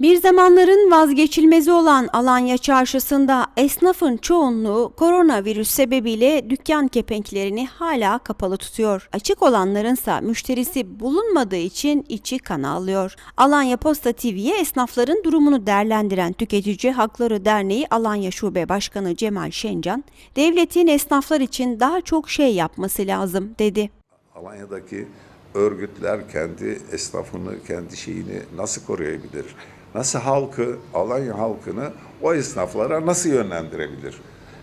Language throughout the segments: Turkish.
Bir zamanların vazgeçilmezi olan Alanya Çarşısı'nda esnafın çoğunluğu koronavirüs sebebiyle dükkan kepenklerini hala kapalı tutuyor. Açık olanlarınsa müşterisi bulunmadığı için içi kan ağlıyor. Alanya Posta TV'ye esnafların durumunu değerlendiren Tüketici Hakları Derneği Alanya Şube Başkanı Cemal Şencan, devletin esnaflar için daha çok şey yapması lazım dedi. Alanya'daki örgütler kendi esnafını, kendi şeyini nasıl koruyabilir? Nasıl halkı, Alanya halkını o esnaflara nasıl yönlendirebilir?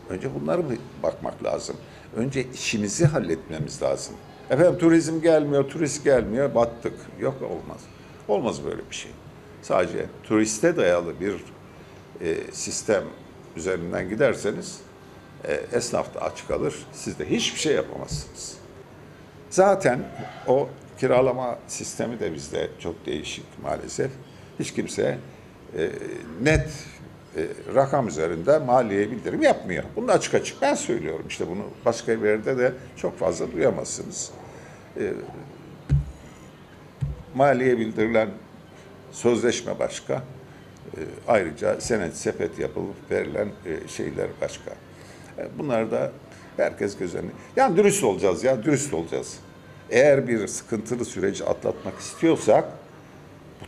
Önce bunlara bakmak lazım. Önce işimizi halletmemiz lazım. Efendim turizm gelmiyor, turist gelmiyor, battık. Yok olmaz. Olmaz böyle bir şey. Sadece turiste dayalı bir e, sistem üzerinden giderseniz e, esnaf da aç kalır. Siz de hiçbir şey yapamazsınız. Zaten o kiralama sistemi de bizde çok değişik maalesef. Hiç kimse e, net e, rakam üzerinde maliye bildirim yapmıyor. Bunu açık açık ben söylüyorum. İşte bunu başka bir yerde de çok fazla duyamazsınız. E, maliye bildirilen sözleşme başka. E, ayrıca senet sepet yapılıp verilen e, şeyler başka. E, bunlar da herkes göz. Yani dürüst olacağız ya, dürüst olacağız. Eğer bir sıkıntılı süreci atlatmak istiyorsak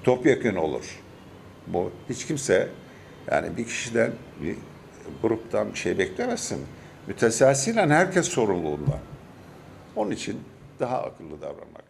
topyekun olur. Bu hiç kimse yani bir kişiden, bir gruptan bir şey beklemesin. Müteselsilen herkes sorumluluğunda. Onun için daha akıllı davranmak